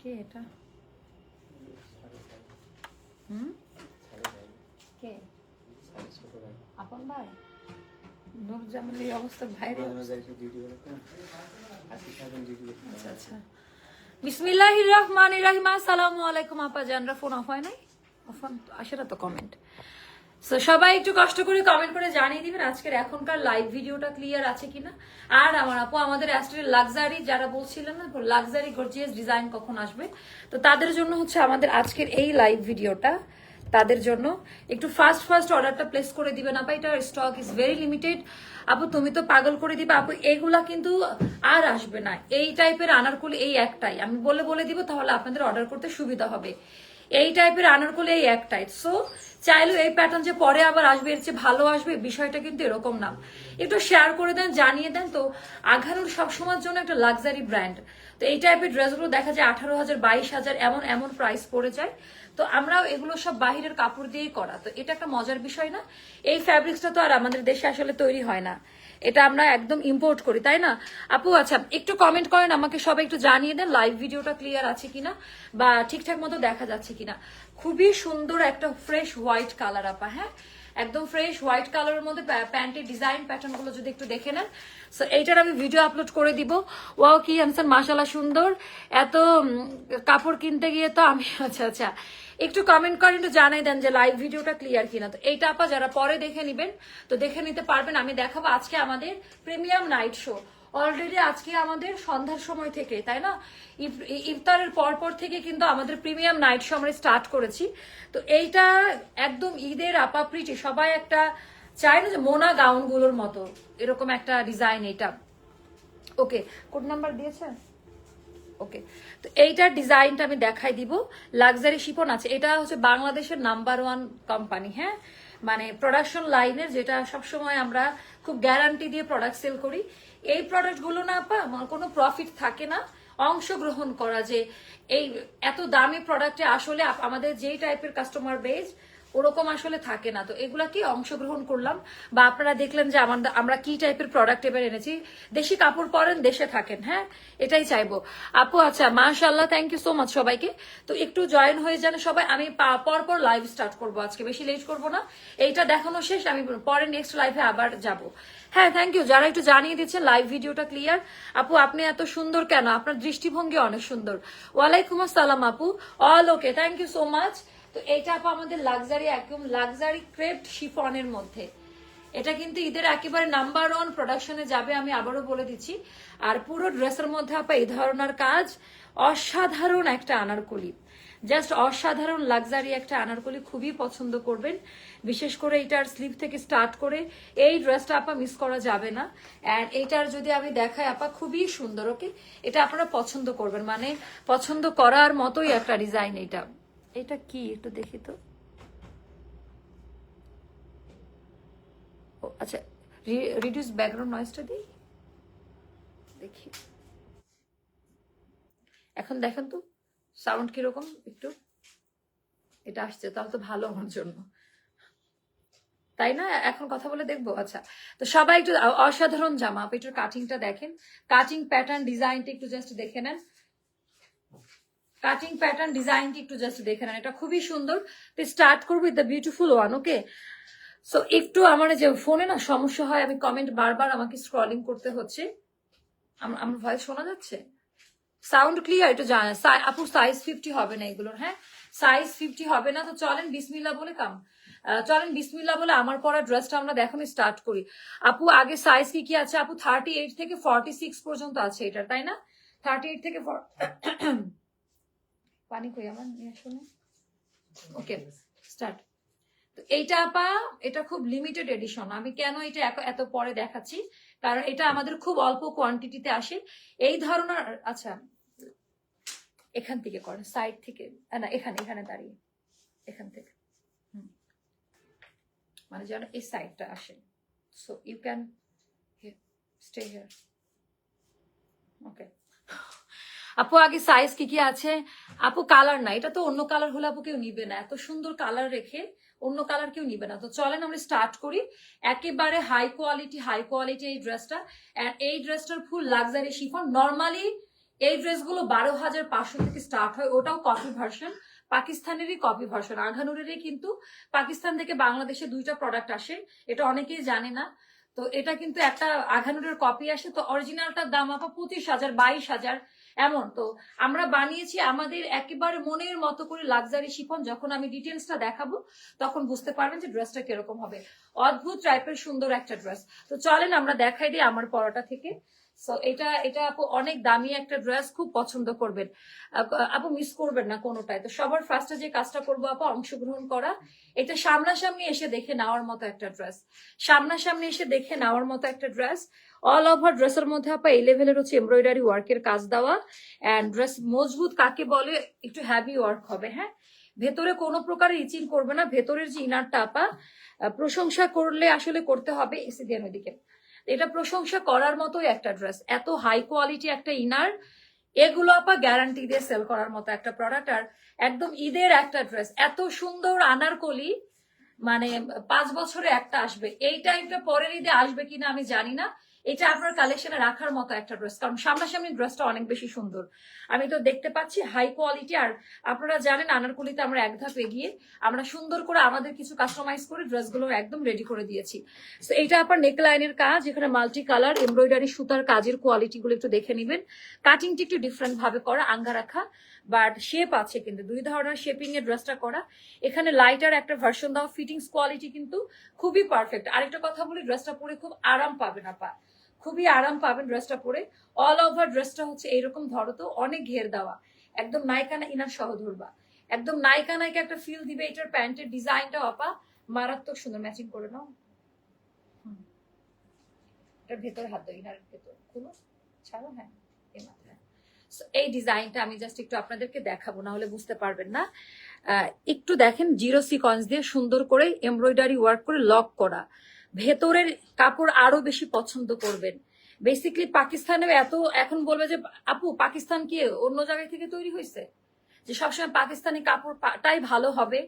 কে এটা? হুম? কে? আপন ভাই? নুরজামানের অবস্থা ভাইরে আচ্ছা আচ্ছা। বিসমিল্লাহির রহমানির রহিম। আসসালামু আলাইকুম, আপা জানরা, ফোন অফ হয় নাই? অফ আসে না তো কমেন্ট সো সবাই একটু কষ্ট করে কমেন্ট করে জানিয়ে দিবেন আজকের এখনকার লাইভ ভিডিওটা ক্লিয়ার আছে কিনা। আর আমার আপু, আমাদের অ্যাস্ট্রের লাক্সারি যারা বলছিলেন না লাক্সারি গর্জিয়াস ডিজাইন কখন আসবে? তো তাদের জন্য হচ্ছে আমাদের আজকের এই লাইভ ভিডিওটা তাদের জন্য একটু ফাস্ট ফাস্ট অর্ডারটা প্লেস করে দিবেন। আপা এটা স্টক ইজ ভেরি লিমিটেড আপু, তুমি তো পাগল করে দিবে। আপু, এগুলা কিন্তু আর আসবে না। এই টাইপের আনারকুল এই একটাই। আমি বলে বলে দিব, তাহলে আপনাদের অর্ডার করতে সুবিধা হবে। এই টাইপের আনারকুলি এই এক টাইপ সো চাইলেও এই প্যাটার্ন যে পরে আবার আসবে, এর চেয়ে ভালো আসবে বিষয়টা কিন্তু এরকম না। একটু শেয়ার করে দেন, জানিয়ে দেন। তো, আঘানুর সবসময়ের জন্য একটা লাক্সারি ব্র্যান্ড তো, এই টাইপের ড্রেসগুলো দেখা যায় আঠারো হাজার, বাইশ হাজার, এমন এমন প্রাইস পড়ে যায়। তো, আমরাও এগুলো সব বাহিরের কাপড় দিয়েই করা। তো, এটা একটা মজার বিষয় না। এই ফ্যাব্রিক্সটা তো আর আমাদের দেশে আসলে তৈরি হয় না। এটা আমরা একদম ইম্পোর্ট করি, তাই না? আপু আচ্ছা একটু কমেন্ট করেন, আমাকে সবাই একটু জানিয়ে দেন লাইভ ভিডিওটা ক্লিয়ার আছে কিনা বা ঠিকঠাক মতো দেখা যাচ্ছে কিনা। খুবই সুন্দর একটা ফ্রেশ হোয়াইট কালার আপা হ্যাঁ? একদম ফ্রেশ হোয়াইট কালারের মধ্যে প্যান্টের ডিজাইন প্যাটার্নগুলো যদি একটু দেখে নেন। সো এইটার আমি ভিডিও আপলোড করে দিব। ওয়াও কি আনসান মাসালা সুন্দর। এত কাপড় কিনতে গিয়ে তো আমি আচ্ছা আচ্ছা। একটু কমেন্ট করেন, একটু জানাই দেন যে লাইভ ভিডিওটা ক্লিয়ার কিনা। তো এইটা আপা যারা পরে দেখে নিবেন, তো দেখে নিতে পারবেন। আমি দেখাবো আজকে আমাদের প্রিমিয়াম নাইট শো অলরেডি আজকে আমাদের সন্ধ্যার সময় থেকে, তাই না? ইফ- ইফতারের পর পর থেকে কিন্তু আমাদের প্রিমিয়াম নাইট শো আমরা স্টার্ট করেছি। তো এইটা একদম ঈদের আপাপ্রিটি সবাই একটা চায় না যে মোনা গাউনগুলোর মতো, এরকম একটা ডিজাইন এটা ওকে কোড নাম্বার দিয়েছে ওকে তো এইটার ডিজাইনটা আমি দেখাই দিব। লাক্সারি শিপন আছে। এটা হচ্ছে বাংলাদেশের নাম্বার ওয়ান কোম্পানি হ্যাঁ? মানে প্রোডাকশন লাইনের যেটা সবসময় আমরা খুব গ্যারান্টি দিয়ে প্রোডাক্ট সেল করি। এই প্রোডাক্টগুলো না পা কোনো প্রফিট থাকে না অংশগ্রহণ করা যে এই এত দামি প্রোডাক্টে আসলে আমাদের যেই টাইপের কাস্টমার বেজ ওরকম আসলে থাকে না। তো এগুলা কি অংশগ্রহণ করলাম। বা আপনারা দেখলেন যে আমাদের আমরা কি টাইপের প্রোডাক্ট এবার এনেছি। দেশি কাপড় পরেন, দেশে থাকেন হ্যাঁ? এটাই চাইব। আপু আচ্ছা মাশাল্লাহ থ্যাংক ইউ সো মাচ সবাইকে। তো একটু জয়েন হয়ে যান সবাই। আমি পা- পর পর লাইভ স্টার্ট করব আজকে। বেশি লেট করব না। এইটা দেখানো শেষ। আমি পরে নেক্সট লাইভে আবার যাব। হ্যাঁ থ্যাংক ইউ যারা একটু জানিয়ে দিচ্ছেন লাইভ ভিডিওটা ক্লিয়ার আপু, আপনি এত সুন্দর কেন? আপনার দৃষ্টিভঙ্গি অনেক সুন্দর। ওয়ালাইকুম আসসালাম, আপু। All okay thank you so much তো এইটা আপু আমাদের লাক্সারি একদম লাক্সারি ক্রেপ্ট শিফনের মধ্যে। এটা কিন্তু ঈদের একেবারে নাম্বার ওয়ান প্রোডাকশনে যাবে, আমি আবারও বলে দিচ্ছি। আর পুরো ড্রেসের মধ্যে আপা এই ধরনের কাজ, অসাধারণ একটা আনারকলি। জাস্ট অসাধারণ লাক্সারি একটা আনারকলি খুবই পছন্দ করবেন। বিশেষ করে এটার স্লিভ থেকে স্টার্ট করে এই ড্রেসটা আপা মিস করা যাবে না। অ্যান্ড এইটার যদি আমি দেখাই আপা, খুবই সুন্দর ওকে এটা আপনারা পছন্দ করবেন। মানে পছন্দ করার মতোই একটা ডিজাইন এটা এটা কি? একটু দেখি তো। ও আচ্ছা রিডিউস ব্যাকগ্রাউন্ড নয়েজটা দিই? দেখি। এখন দেখেন তো সাউন্ড কীরকম একটু? এটা আসছে, তাহলে তো ভালো আমার জন্য। তাই না? এখন কথা বলে দেখব আচ্ছা। তো সবাই একটু অসাধারণ জামা, আপনি একটু কাটিংটা দেখেন। কাটিং প্যাটার্ন ডিজাইনটা একটু জাস্ট দেখে নেন। কাটিং প্যাটার্ন ডিজাইনটি একটু জাস্ট দেখে নেন। এটা খুবই সুন্দর। তো স্টার্ট করব with the beautiful one okay so একটু আমার যে ফোনে না সমস্যা হয়, আমি কমেন্ট বারবার আমাকে স্ক্রলিং করতে হচ্ছে। আমার ভয়েস শোনা যাচ্ছে? সাউন্ড ক্লিয়ার এটা জানা আপুর সাইজ ফিফটি হবে না এগুলোর হ্যাঁ? সাইজ ফিফটি হবে না, তো চলেন বিসমিল্লা বলে কাম। চলেন বিসমিল্লা বলে আমার পরা ড্রেসটা আমরা দেখুন স্টার্ট করি। আপু, আগে সাইজ কি কি আছে? আপু থার্টি এইট থেকে ফর্টি সিক্স পর্যন্ত আছে এটা তাই না? থার্টি এইট থেকে পানি কই আমার? নিয়ে আসো না। ওকে স্টার্ট তো এইটা আপা এটা খুব লিমিটেড এডিশন আমি কেন এটা এত- পরে দেখাচ্ছি? কারণ এটা আমাদের খুব অল্প কোয়ান্টিটিতে আসে। এই ধরনের আচ্ছা এখান থেকে করেন সাইড থেকে। না এখানে এখানে দাঁড়িয়ে। এখান থেকে। মানে যেন এই সাইডটা আসে। So you can stay here okay আপু, আগে সাইজ কি কি আছে? আপু কালার না, এটা তো অন্য কালার হলে আপু কেউ নিবে না। এত সুন্দর কালার রেখে অন্য কালার কেউ নিবে না। তো চলেন আমরা স্টার্ট করি। একেবারে হাই কোয়ালিটি হাই কোয়ালিটি এই ড্রেসটা এই ড্রেসটার ফুল লাক্সারি শিফন নর্মালি এই ড্রেসগুলো বারো হাজার পাঁচশো থেকে স্টার্ট হয়। ওটাও কপি ভার্সন পাকিস্তানেরই কপি ভার্সন আঘানুরেরই কিন্তু পাকিস্তান থেকে বাংলাদেশে দুইটা প্রোডাক্ট আসে। এটা অনেকেই জানে না। তো এটা কিন্তু একটা আঘানুরের কপি আসে। তো অরিজিনালটার দাম আপা পঁচিশ হাজার, বাইশ হাজার। এমন। তো আমরা বানিয়েছি আমাদের একেবারে মনের মতো করে লাক্সারি শিফন যখন আমি ডিটেলসটা দেখাবো, তখন বুঝতে পারবেন যে ড্রেসটা কীরকম হবে। অদ্ভুত টাইপের সুন্দর একটা ড্রেস তো চলেন আমরা দেখাই দিই আমার পরোটা থেকে। সো এটা এটা আপু অনেক দামি একটা ড্রেস খুব পছন্দ করবেন। আপু মিস করবেন না কোনোটাই। তো সবার ফার্স্টে যে কাজটা করব আপু, অংশগ্রহণ করা। এটা সামনাসামনি এসে দেখে নেওয়ার মতো একটা ড্রেস সামনাসামনি এসে দেখে নেওয়ার মতো একটা ড্রেস অল ওভার ড্রেসের মধ্যে আপা এই লেভেলের হচ্ছে এমব্রয়ডারি ওয়ার্কের কাজ দেওয়া। অ্যান্ড ড্রেস মজবুত কাকে বলে, একটু হ্যাভি ওয়ার্ক হবে হ্যাঁ? ভেতরে কোনো প্রকারের ইচিং করবে না। ভেতরের যে ইনারটা আপা প্রশংসা করলে আসলে করতে হবে। এসে দেন ওইদিকে এটা প্রশংসা করার মতোই একটা ড্রেস এত হাই কোয়ালিটি একটা ইনার এগুলো আপা গ্যারান্টি দিয়ে সেল করার মতো একটা প্রোডাক্ট আর একদম ঈদের একটা ড্রেস এত সুন্দর আনারকলি মানে পাঁচ বছরে একটা আসবে, এই টাইমটা পরের ঈদে আসবে কিনা আমি জানি না এটা আপনার কালেকশনে রাখার মতো একটা ড্রেস কারণ সামনাসামনি ড্রেসটা অনেক বেশি সুন্দর। আমি তো দেখতে পাচ্ছি হাই কোয়ালিটি আর আপনারা জানেন আনারকুলিতে আমরা এক ধাপ এগিয়ে আমরা সুন্দর করে আমাদের কিছু কাস্টমাইজ করে ড্রেসগুলো একদম রেডি করে দিয়েছি। তো এটা আপনার নেকলাইনের কাজ, এখানে মাল্টি কালার এমব্রয়ডারি সুতার কাজের কোয়ালিটি গুলো একটু দেখে নেবেন। কাটিংটি একটু ডিফারেন্ট ভাবে করা আঙ্গা রাখা। বাট শেপ আছে কিন্তু, দুই ধরনের শেপিং এর ড্রেসটা করা। এখানে লাইটার একটা ভার্সন দেওয়া ফিটিংস কোয়ালিটি কিন্তু খুবই পারফেক্ট আরেকটা কথা বলি ড্রেসটা পরে খুব আরাম পাবেন, আপা। খুবই আরাম পাবেন ড্রেসটা পরে। অল ওভার ড্রেসটা হচ্ছে এইরকম ধরো তো, অনেক ঘের দেওয়া। একদম নাইকানা ইনার সহ ধরবা। একদম নায়িকা নায়িকা একটা ফিল দিবে এটার প্যান্টের ডিজাইনটা, আপা। মারাত্মক সুন্দর ম্যাচিং করে নাও। এটার ভেতরে হাত দাও ইনার ভেতর। খুলো ছাড়ো হ্যাঁ। এই ডিজাইনটা আমি জাস্ট একটু আপনাদেরকে দেখাবো না হলে বুঝতে পারবেন না। একটু দেখেন, জিরো সিকোয়েন্স দিয়ে সুন্দর করে এমব্রয়ডারি ওয়ার্ক করে লক করা। ভেতরের কাপড় আরও বেশি পছন্দ করবেন। বেসিকলি পাকিস্তানে এত, এখন বলবে যে, আপু, পাকিস্তান কি অন্য জায়গায় থেকে তৈরি হয়েছে? যে সবসময় পাকিস্তানি কাপড়টাই ভালো হবে।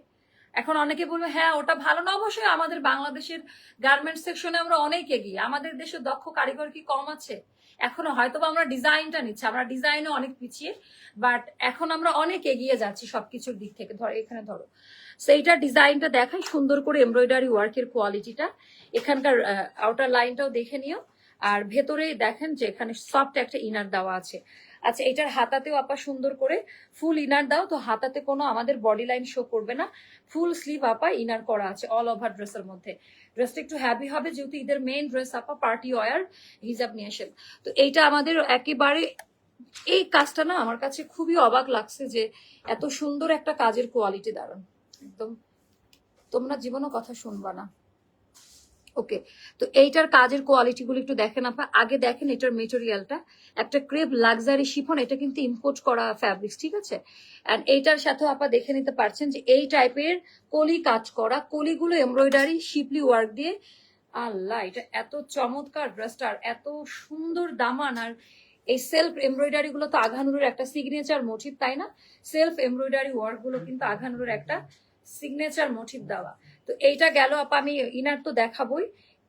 এখন অনেকে বলবে হ্যাঁ ওটা ভালো না, অবশ্যই আমাদের বাংলাদেশের গার্মেন্টস সেকশনে আমরা অনেক এগিয়ে। আমাদের দেশে দক্ষ কারিগর কি কম আছে? এখনও হয়তো আমরা ডিজাইনটা নিচ্ছি, আমরা ডিজাইনে অনেক পিছিয়ে বাট এখন আমরা অনেক এগিয়ে যাচ্ছি সবকিছুর দিক থেকে। ধরো, এখানে ধরো। সেইটা ডিজাইনটা দেখাই, সুন্দর করে এমব্রয়ডারি ওয়ার্কের কোয়ালিটিটা এখানকার আউটার লাইনটাও দেখে নিও। আর ভেতরে দেখেন যে এখানে সফট একটা ইনার দেওয়া আছে। আচ্ছা এটার হাতাতেও আপা সুন্দর করে ফুল ইনার দাও, তো হাতাতে কোনো আমাদের বডি লাইন শো করবে না। ফুল স্লিভ আপা ইনার করা আছে অল ওভার ড্রেসের মধ্যে। ড্রেসটা একটু হ্যাভি হবে, যেহেতু ঈদের মেইন ড্রেস আপা পার্টি ওয়ার হিজাব নিয়ে আসেন। তো এইটা আমাদের একেবারে, এই কাজটা না আমার কাছে খুবই অবাক লাগছে যে এত সুন্দর একটা কাজের কোয়ালিটি দাঁড়ান একদম, তোমরা জীবনও কথা শুনবা না। ওকে তো এইটার কাজের কোয়ালিটি গুলো একটু দেখেন আপা। আগে দেখেন এটার মেটেরিয়ালটা একটা ক্রেপ লাক্সারি শিফন এটা কিন্তু ইম্পোর্ট করা ফ্যাব্রিক্স ঠিক আছে? এন্ড এইটার সাথে আপা দেখে নিতে পারছেন যে এই টাইপের কলি কাজ করা, কলিগুলো এমব্রয়ডারি শিপলি ওয়ার্ক দিয়ে। আল্লাহ, এটা এত চমৎকার ড্রেসটা আর এত সুন্দর দামান। আর এই সেলফ এমব্রয়ডারি গুলো তো আঘানুরের একটা সিগনেচার মোটিভ তাই না? সেলফ এমব্রয়ডারি ওয়ার্কগুলো কিন্তু আঘানুরের একটা সিগনেচার মোটিভ দেওয়া। তো এইটা গেল, আপা আমি ইনার তো দেখাবই।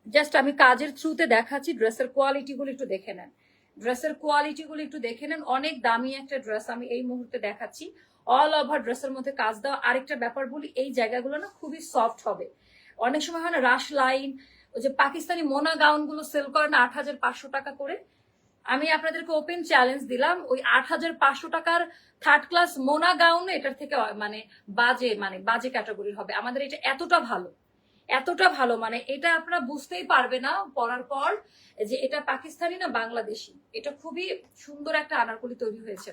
জাস্ট আমি কাজের থ্রুতে দেখাচ্ছি ড্রেসের কোয়ালিটি গুলো একটু দেখে নেন। ড্রেসের কোয়ালিটি গুলো একটু দেখে নেন, অনেক দামি একটা ড্রেস আমি এই মুহূর্তে দেখাচ্ছি। অল ওভার ড্রেসের মধ্যে কাজ দেওয়া। আরেকটা ব্যাপার বলি, এই জায়গাগুলো না খুবই সফট হবে। অনেক সময় হয় না, রাশ লাইন ওই যে পাকিস্তানি মোনা গাউনগুলো সেল করে না আট হাজার পাঁচশো টাকা করে। আমি আপনাদেরকে ওপেন চ্যালেঞ্জ দিলাম, ওই আট হাজার পাঁচশো টাকার থার্ড ক্লাস মোনা গাউন এটার থেকে মানে বাজে মানে বাজে ক্যাটাগরি হবে। আমাদের এটা এতটা ভালো এতটা ভালো মানে এটা আপনারা বুঝতেই পারবে না পড়ার পর যে এটা পাকিস্তানি না বাংলাদেশি। এটা খুবই সুন্দর একটা আনারকলি তৈরি হয়েছে।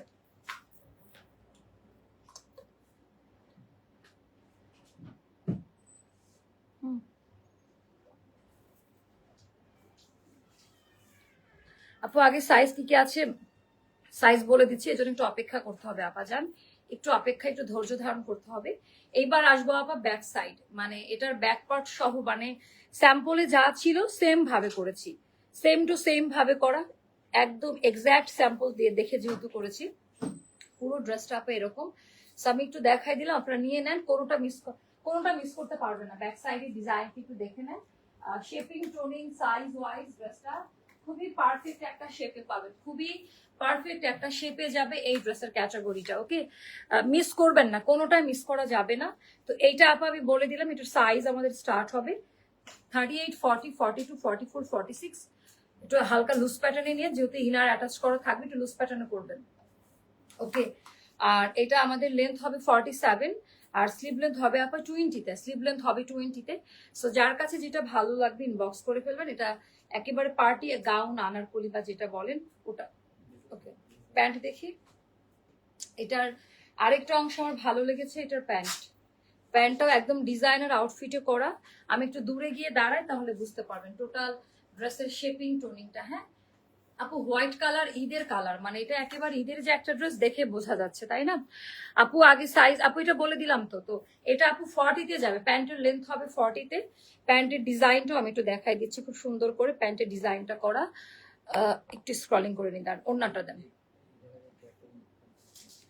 আপু, আগে সাইজ কি কি আছে? সাইজ বলে দিচ্ছি, এজন্য একটু অপেক্ষা করতে হবে আপা যান একটু অপেক্ষা, একটু ধৈর্য ধারণ করতে হবে। এইবার আসব আপা ব্যাক সাইড মানে এটার ব্যাক পার্ট সহ মানে স্যাম্পলে যা ছিল সেম ভাবে করেছি। সেম টু সেম ভাবে করা, একদম এক্স্যাক্ট স্যাম্পল দিয়ে দেখে যেহেতু করেছি। পুরো ড্রেসটা আপা এরকম। আমি একটু দেখাই দিলাম, আপনারা নিয়ে নেন, কোনোটা মিস কোনোটা মিস করতে পারবে না। ব্যাক সাইডে ডিজাইন একটু দেখে নেন। শেপিং টোনিং সাইজ ওয়াইজ ড্রেসটা খুবই পারফেক্ট একটা শেপে পাবেন। খুবই পারফেক্ট একটা শেপে যাবে এই ড্রেসের ক্যাটাগরিটা ওকে মিস করবেন না, কোনোটাই মিস করা যাবে না। তো এইটা আপা আমি বলে দিলাম, এটার সাইজ আমাদের স্টার্ট হবে thirty eight forty forty two forty four forty six একটু হালকা লুজ প্যাটার্নে নিয়ে, যেহেতু ইনার অ্যাটাচ করা থাকবে, একটু লুজ প্যাটার্নে করবেন ওকে আর এটা আমাদের লেন্থ হবে ফর্টি সেভেন আর স্লিভ লেন্থ হবে আপনার টোয়েন্টিতে স্লিভ লেন্থ হবে টোয়েন্টিতে সো যার কাছে যেটা ভালো লাগবে ইনবক্স করে ফেলবেন। এটা একেবারে পার্টি গাউন আনারকলি বা যেটা বলেন, ওটা। ওকে প্যান্ট দেখি। এটার আরেকটা অংশ আমার ভালো লেগেছে, এটার প্যান্ট। প্যান্টটাও একদম ডিজাইনার আউটফিটে করা। আমি একটু দূরে গিয়ে দাঁড়াই, তাহলে বুঝতে পারবেন। টোটাল ড্রেসের শেপিং টোনিংটা হ্যাঁ? আপু, হোয়াইট কালার ঈদের কালার মানে এটা একেবারে ঈদের যে একটা ড্রেস দেখে বোঝা যাচ্ছে, তাই না? আপু, আগে সাইজ আপু, এটা বলে দিলাম তো তো এটা আপু ফর্টিতে যাবে, প্যান্টের লেন্থ হবে ফর্টিতে প্যান্টের ডিজাইনটাও আমি একটু দেখাই দিচ্ছি, খুব সুন্দর করে প্যান্টের ডিজাইনটা করা একটু স্ক্রলিং করে নিন অন্যটা দেন।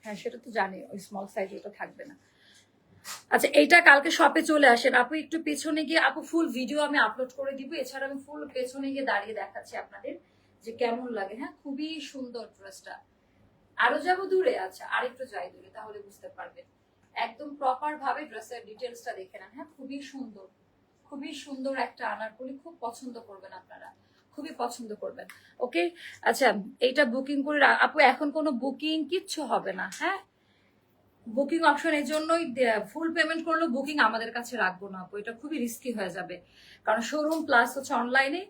হ্যাঁ সেটা তো জানি, ওই স্মল সাইজ ওটা থাকবে না। আচ্ছা এইটা কালকে শপে চলে আসেন, আপু, একটু পেছনে গিয়ে, আপু ফুল ভিডিও আমি আপলোড করে দিব, এছাড়া আমি ফুল পেছনে গিয়ে দাঁড়িয়ে দেখাচ্ছি আপনাদের। যে কেমন লাগে হ্যাঁ খুবই সুন্দর ড্রেসটা আরও যাব দূরে আচ্ছা আরেকটু যাই দূরে, তাহলে বুঝতে পারবেন। একদম প্রপার ভাবে ড্রেসের ডিটেলসটা দেখে নেন হ্যাঁ খুবই সুন্দর খুবই সুন্দর একটা আনারকলি, খুব পছন্দ করবেন আপনারা, খুবই পছন্দ করবেন। ওকে আচ্ছা এইটা বুকিং করে আপু, এখন কোনো বুকিং কিচ্ছু হবে না হ্যাঁ? বুকিং অপশন এই জন্যই ফুল পেমেন্ট করলেও বুকিং আমাদের কাছে রাখব না, আপু, এটা খুবই রিস্কি হয়ে যাবে। কারণ শোরুম প্লাস হচ্ছে অনলাইনে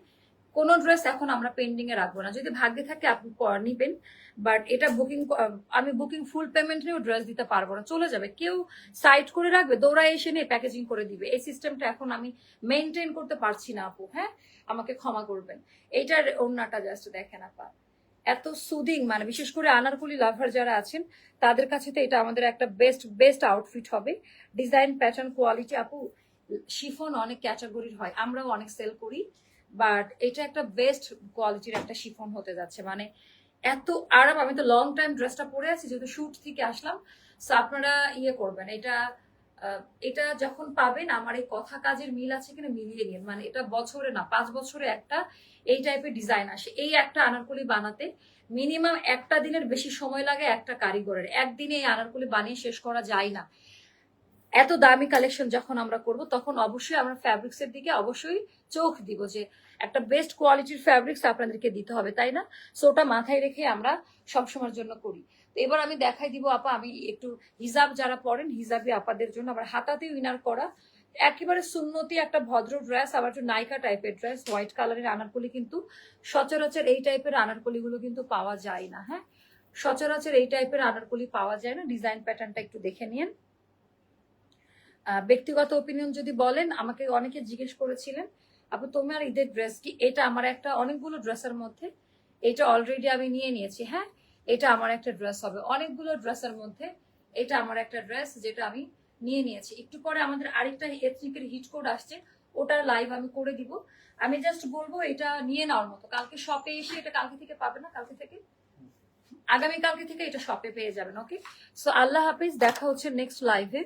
কোনো ড্রেস এখন আমরা পেন্ডিং এ রাখব না। যদি ভাগ্যে থাকে আপনি নিবেন বাট এটা বুকিং আমি বুকিং ফুল পেমেন্ট নিয়েও ড্রেস দিতে পারব না। চলে যাবে। কেউ সাইড করে রাখবে, দৌড়ায় এসে নিয়ে প্যাকেজিং করে দিবে। এই সিস্টেমটা এখন আমি মেনটেন করতে পারছি না আপু হ্যাঁ? আমাকে ক্ষমা করবেন। এইটার অন্যটা জাস্ট দেখেন আপা। এত সুদিং মানে বিশেষ করে আনারকুলি লাভার যারা আছেন, তাদের কাছে তো এটা আমাদের একটা বেস্ট বেস্ট আউটফিট হবে। ডিজাইন প্যাটার্ন কোয়ালিটি আপু, শিফন অনেক ক্যাটাগরির হয়। আমরাও অনেক সেল করি। বাট এটা একটা বেস্ট কোয়ালিটির একটা শিফন হতে যাচ্ছে। মানে এত আরাম, আমি তো লং টাইম ড্রেসটা পরে আছি, যেহেতু শুট থেকে আসলাম সো আপনারা ইয়ে করবেন, এটা এটা যখন পাবেন, আমার এই কথা কাজের মিল আছে কিনা মিলিয়ে নিন। মানে এটা বছরে না, পাঁচ বছরে একটা এই টাইপের ডিজাইন আসে। এই একটা আনারকলি বানাতে মিনিমাম একটা দিনের বেশি সময় লাগে একটা কারিগরের। একদিনে এই আনারকলি বানিয়ে শেষ করা যায় না। এত দামি কালেকশন যখন আমরা করব, তখন অবশ্যই আমরা ফ্যাব্রিক্স এর দিকে অবশ্যই চোখ দিব যে একটা বেস্ট কোয়ালিটির ফ্যাব্রিক্স আপনাদেরকে দিতে হবে, তাই না? সো ওটা মাথায় রেখে আমরা সবসময়ের জন্য করি। তো এবার আমি দেখাই দিব, আপা, আমি একটু হিজাব যারা পড়েন হিজাবি আপাদের জন্য আবার হাতাতেও উইনার করা। একেবারে সুন্নতি একটা ভদ্র ড্রেস আবার একটু নাইকা টাইপের ড্রেস হোয়াইট কালারের আনারকলি কিন্তু সচরাচর এই টাইপের আনারকলিগুলো কিন্তু পাওয়া যায় না হ্যাঁ? সচরাচর এই টাইপের আনারকলি পাওয়া যায় না ডিজাইন প্যাটার্নটা একটু দেখে নিন ব্যক্তিগত ওপিনিয়ন যদি বলেন, আমাকে অনেকে জিজ্ঞেস করেছিলেন, আপু, তোমার ঈদের ড্রেস কি? এটা আমার একটা অনেকগুলো ড্রেসের মধ্যে, এটা অলরেডি আমি নিয়ে নিয়েছি। হ্যাঁ এটা আমার একটা ড্রেস হবে। অনেকগুলো ড্রেসের মধ্যে এটা আমার একটা ড্রেস যেটা আমি নিয়ে নিয়েছি। একটু পরে আমাদের আরেকটা এথনিকের হিট কোড আসছে ওটার লাইভ আমি করে দিব। আমি জাস্ট বলব, এটা নিয়ে নেওয়ার মতো। কালকে শপে এসে এটা কালকে থেকে পাবে না? কালকে থেকে? আগামী কালকে থেকে এটা শপে পেয়ে যাবেন ওকে সো আল্লাহ হাফিজ, দেখা হচ্ছে নেক্সট লাইভে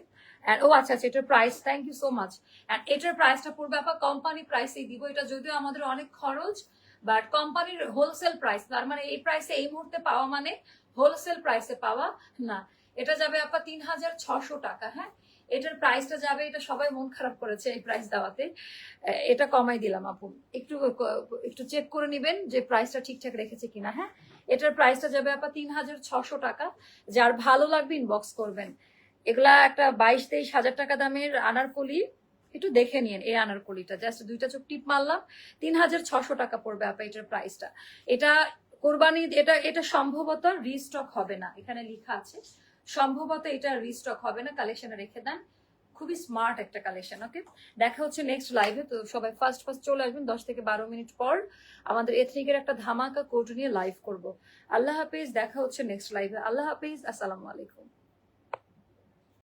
অ্যান্ড ও আচ্ছা আচ্ছা এটার price thank you so much and এটার প্রাইসটা পড়বে আপা কোম্পানি প্রাইসেই দিব। এটা যদিও আমাদের অনেক খরচ বাট কোম্পানির হোলসেল প্রাইস তার মানে এই প্রাইসে এই মুহূর্তে পাওয়া মানে হোলসেল প্রাইসে পাওয়া না। এটা যাবে আপা তিন হাজার ছশো টাকা হ্যাঁ? এটার প্রাইসটা যাবে, এটা সবাই মন খারাপ করেছে এই প্রাইস দেওয়াতে। এটা কমাই দিলাম আপু। একটু একটু চেক করে নিবেন যে প্রাইসটা ঠিকঠাক রেখেছে কিনা হ্যাঁ? এটার প্রাইসটা যাবে আপা তিন হাজার ছশো টাকা। যার ভালো লাগবে ইনবক্স করবেন। এগুলা একটা বাইশ তেইশ হাজার টাকা দামের আনারকলি। একটু দেখে নিন এই আনারকলিটা। জাস্ট দুইটা চোখ টিপ মারলাম, তিন হাজার ছশো টাকা পড়বে আপা এটার প্রাইসটা এটা কোরবানি, এটা এটা সম্ভবত রিস্টক হবে না। এখানে লেখা আছে, সম্ভবত এটা রিস্টক হবে না কালেকশনে রেখে দেন। খুবই স্মার্ট একটা কালেকশন ওকে দেখা হচ্ছে নেক্সট লাইভে তো সবাই ফার্স্ট ফার্স্ট চলে আসবেন, দশ থেকে বারো মিনিট পর আমাদের এথনিকের একটা ধামাকা কোড নিয়ে লাইভ করব। আল্লাহ হাফিজ, দেখা হচ্ছে নেক্সট লাইভে আল্লাহ হাফিজ, আসসালামু আলাইকুম।